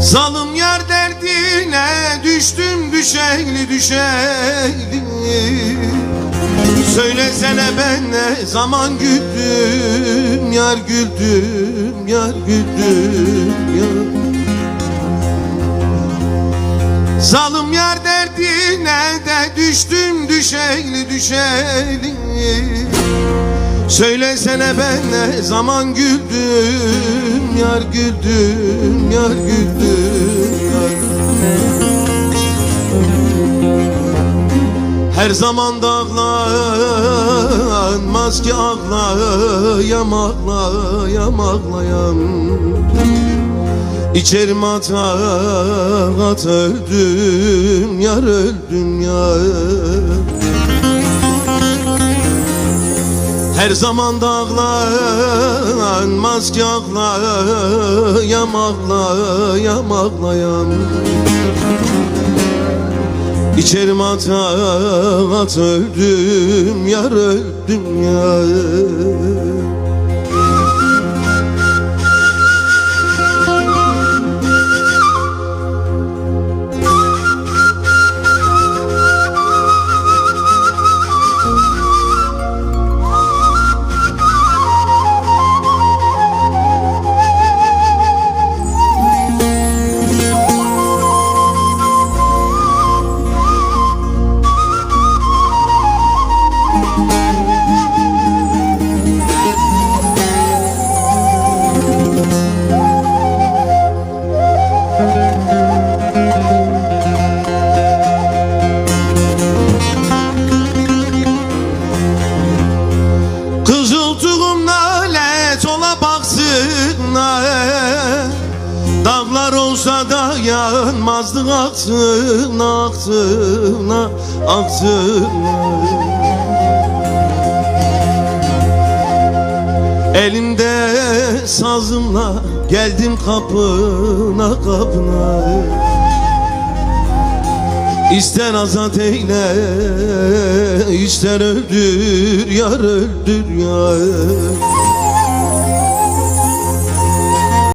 Zalım yar derdine düştüm düşeyli düşeyli. Söylesene ben ne zaman güldüm yar güldüm yar güldüm yar. Zalım yar derdine de düştüm düşeyli düşeyli Söylesene ben ne zaman güldüm yar güldüm yar güldüm yar Her zaman da ağlanmaz ki ağlayam ağlayam ağlayam İçerim ata at öldüm yar öldüm yar Her zaman da ağlanmaz ki ağlayam ağlayam ağlayam İçerim ata at öldüm yar öldüm yar Dağlar olsa da yanmazdı aksına aksına aksına Elimde sazımla geldim kapına kapına. İster azat eyle, ister öldür yar öldür yar